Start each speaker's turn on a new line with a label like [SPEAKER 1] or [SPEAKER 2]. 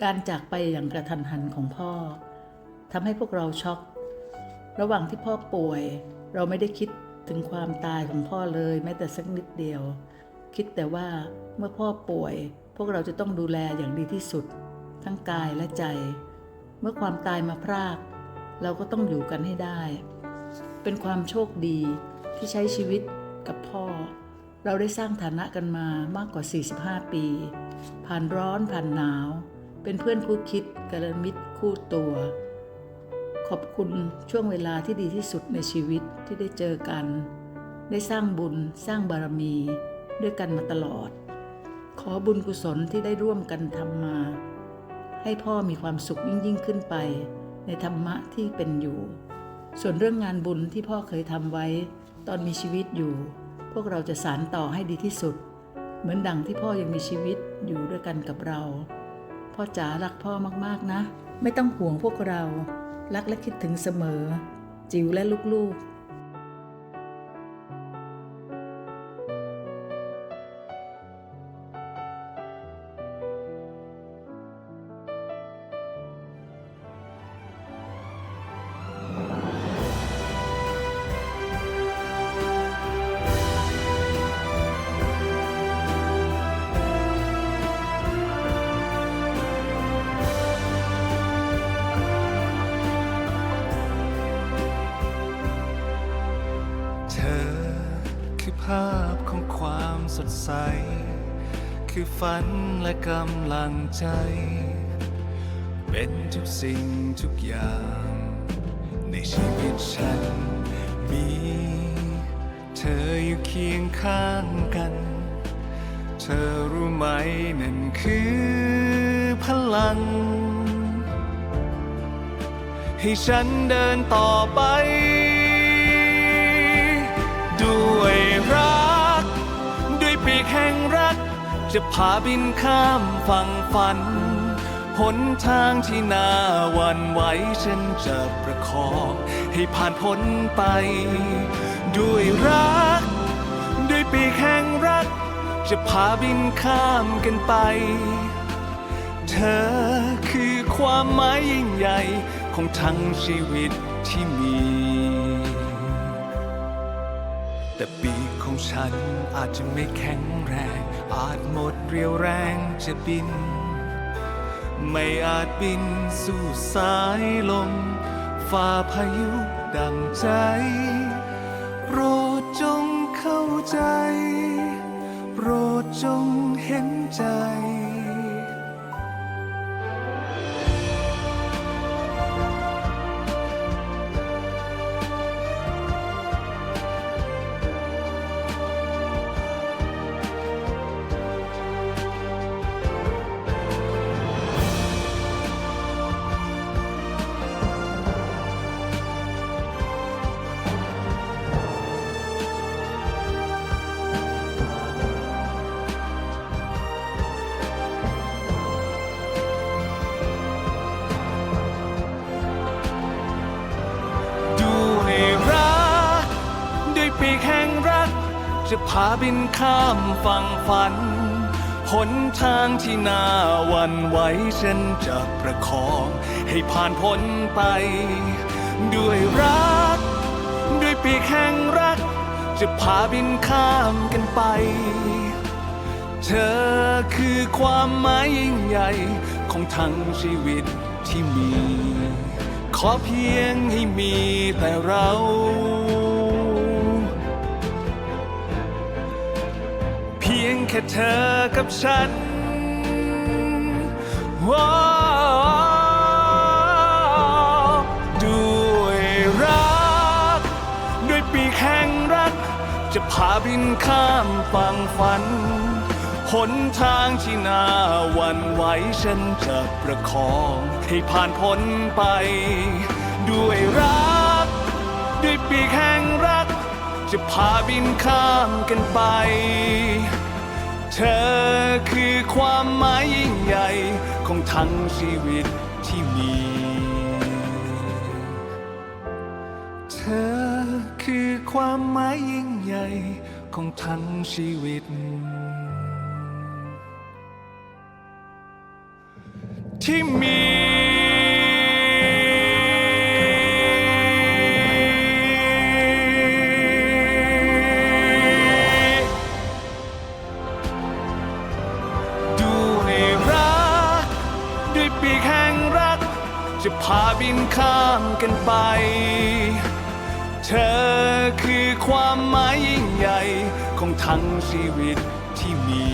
[SPEAKER 1] การจากไปอย่างกระทันหันของพ่อทำให้พวกเราช็อก ระหว่างที่พ่อป่วย เราไม่ได้คิดถึงความตายของพ่อเลยแม้แต่สักนิดเดียว คิดแต่ว่าเมื่อพ่อป่วย พวกเราจะต้องดูแลอย่างดีที่สุด ทั้งกายและใจ เมื่อความตายมาพราก เราก็ต้องอยู่กันให้ได้ เป็นความโชคดีที่ใช้ชีวิตกับพ่อ เราได้สร้างฐานะกันมามากกว่า 45 ปี ผ่านร้อนผ่านหนาว เป็นเพื่อนคู่คิดกัลมิตรคู่ตัว ขอบคุณช่วงเวลาที่ดีที่สุดในชีวิตที่ได้เจอกัน ได้สร้างบุญสร้างบารมี ด้วยกันมาตลอด ขอบุญกุศลที่ได้ร่วมกันทำมา ให้พ่อมีความสุขยิ่งยิ่งขึ้นไป ในธรรมะที่เป็นอยู่ ส่วนเรื่องงานบุญที่พ่อเคยทำไว้ ตอนมีชีวิตอยู่ พวกเราจะสานต่อให้ดีที่สุด เหมือนดังที่พ่อยังมีชีวิตอยู่ด้วยกันกับเรา พ่อจ๋ารักพ่อมากๆนะ ไม่ต้องห่วงพวกเรา รักและคิดถึงเสมอ จิ๋วและลูกๆ
[SPEAKER 2] สดใส คือฝันและกำลังใจ เป็นทุกสิ่งทุกอย่าง ในชีวิตฉัน มี เธออยู่เคียงข้างกัน เธอรู้ไหมนั่นคือพลัง ให้ฉันเดินต่อไป จะพาบินข้ามฝั่งฝัน หนทางที่น่าหวันไหวฉันจะประคองให้ผ่านพ้นไป ด้วยรัก ด้วยปีกแห่งรัก จะพาบินข้ามกันไป เธอคือความหมายยิ่งใหญ่ของทั้งชีวิตที่มี แต่ปีกของฉันอาจจะไม่แข็งแรง อาจหมดเรียวแรงจะบิน ไม่อาจบินสู่สายลมฝ่าพายุดังใจ โปรดจงเข้าใจ โปรดจงเห็นใจ แห่งรัก จะพาบินข้ามฝั่งฝันหนทางที่น่าหวันไหวฉันจะประคอง ให้ผ่านพ้นไป ด้วยรัก ด้วยปีกแห่งรัก จะพาบินข้ามกันไป เธอคือความหมายยิ่งใหญ่ ของทั้งชีวิตที่มี ขอเพียงให้มีแต่เรา งแค่เธอกับฉันว้าด้วยรัก ด้วยปีกแห่งรัก จะพาบินข้ามฝั่งฝัน หนทางที่น่าวันไหวฉันจะประคองให้ผ่านพ้นไป ด้วยรัก ด้วยปีกแห่งรัก จะพาบินข้ามกันไป คือความหมายยิ่งใหญ่ของทั้งชีวิตที่มี เธอคือความหมายยิ่งใหญ่ของทั้งชีวิต ที่มี จะพาบินข้ามกันไป เธอคือความหมายยิ่งใหญ่ของทั้งชีวิตที่มี